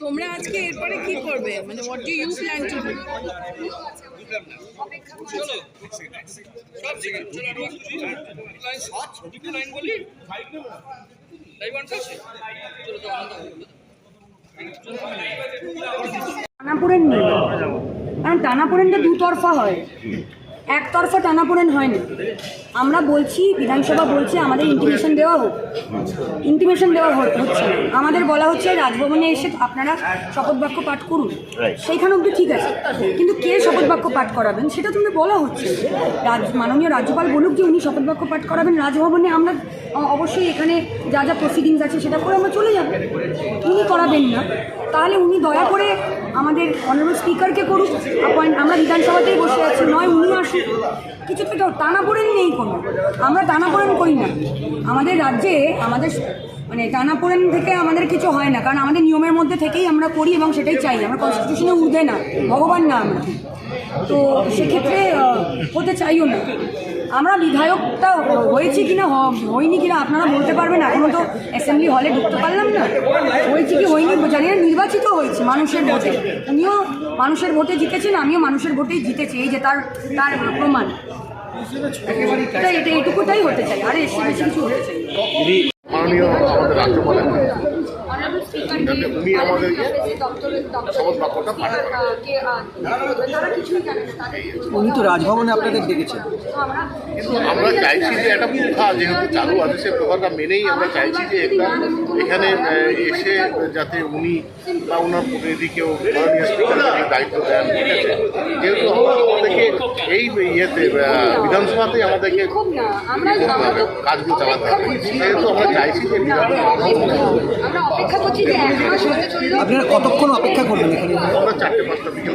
তোমরা আজকে এরপরে কি করবে? মানে what do you plan to do টানাপোড়েন নেই কারণ টানাপোড়েনটা দুতরফা হয়। একতরফা টানাপোড়েন হয় না আমরা বলছি বিধানসভা বলছে আমাদের ইন্টিমেশন দেওয়া হোক। ইন্টিমেশন দেওয়া হচ্ছে আমাদের বলা হচ্ছে রাজভবনে এসে আপনারা শপথ বাক্য পাঠ করুন। সেইখানে অব্দি ঠিক আছে। কিন্তু কে শপথ বাক্য পাঠ করাবেন? সেটা তুমি বলা হচ্ছে। রাজ মাননীয় রাজ্যপাল বলুক যে উনি শপথ বাক্য পাঠ করাবেন। রাজভবনে আমরা অবশ্যই এখানে যা যা প্রসিডিংস আছে সেটা করে আমরা চলে যাব। উনি করাবেন না। তাহলে উনি দয়া করে আমাদের অনারেবল স্পিকারকে করুক অ্যাপয়েন্ট আমরা বিধানসভাতেই বসে আছি, নয়, উনি আসুক। কিছু তো টানাপোড়েন নেই কোনো। আমরা টানাপোড়েন করি না। আমাদের রাজ্যে, আমাদের মানে টানাপোড়েন থেকে আমাদের কিছু হয় না, কারণ আমাদের নিয়মের মধ্যে থেকেই আমরা করি এবং সেটাই চাই। আমরা কনস্টিটিউশনে উর্ধে না, ভগবান না আমরা তো সেক্ষেত্রে হতে চাইও না। আমরা বিধায়কটা হয়েছি কিনা হয়নি কিনা আপনারা বলতে পারবেন, এখনও তো অ্যাসেম্বলি হলে ঢুকতে পারলাম না। হয়েছি কি হয়নি, জানি না, নির্বাচিত হয়েছি মানুষের ভোটে। উনিও মানুষের ভোটে জিতেছেন, আমিও মানুষের ভোটেই জিতেছি, এই যে তার তার প্রমাণ। এটা এটা এইটুকুটাই হতে চাই, আরে এসে বেশি কিছু না। মাননীয় আমাদের রাজ্যপালের উনি কিছু উনি তো রাজভবনে আপনাদের ডেকেছেন তো আমরা চাইছি যে একটা প্রথা যেহেতু চালু আছে সেই প্রথাটা মেনেই আমরা চাইছি যে একটা এখানে এসে যাতে উনি বা ওনার প্রতিনিধি কেউ দায়িত্ব দেন। ঠিক আছে? এই ইয়েতে বিধানসভাতে আমাদেরকে কাজগুলো চালাতে হবে। সেহেতু আমরা চাইছি যে বিধানসভা আমরা অপেক্ষা করছি যে এক মাস হতে চলল আপনারা কতক্ষণ অপেক্ষা করবেন আমরা চারটে পাঁচটা বিকেল।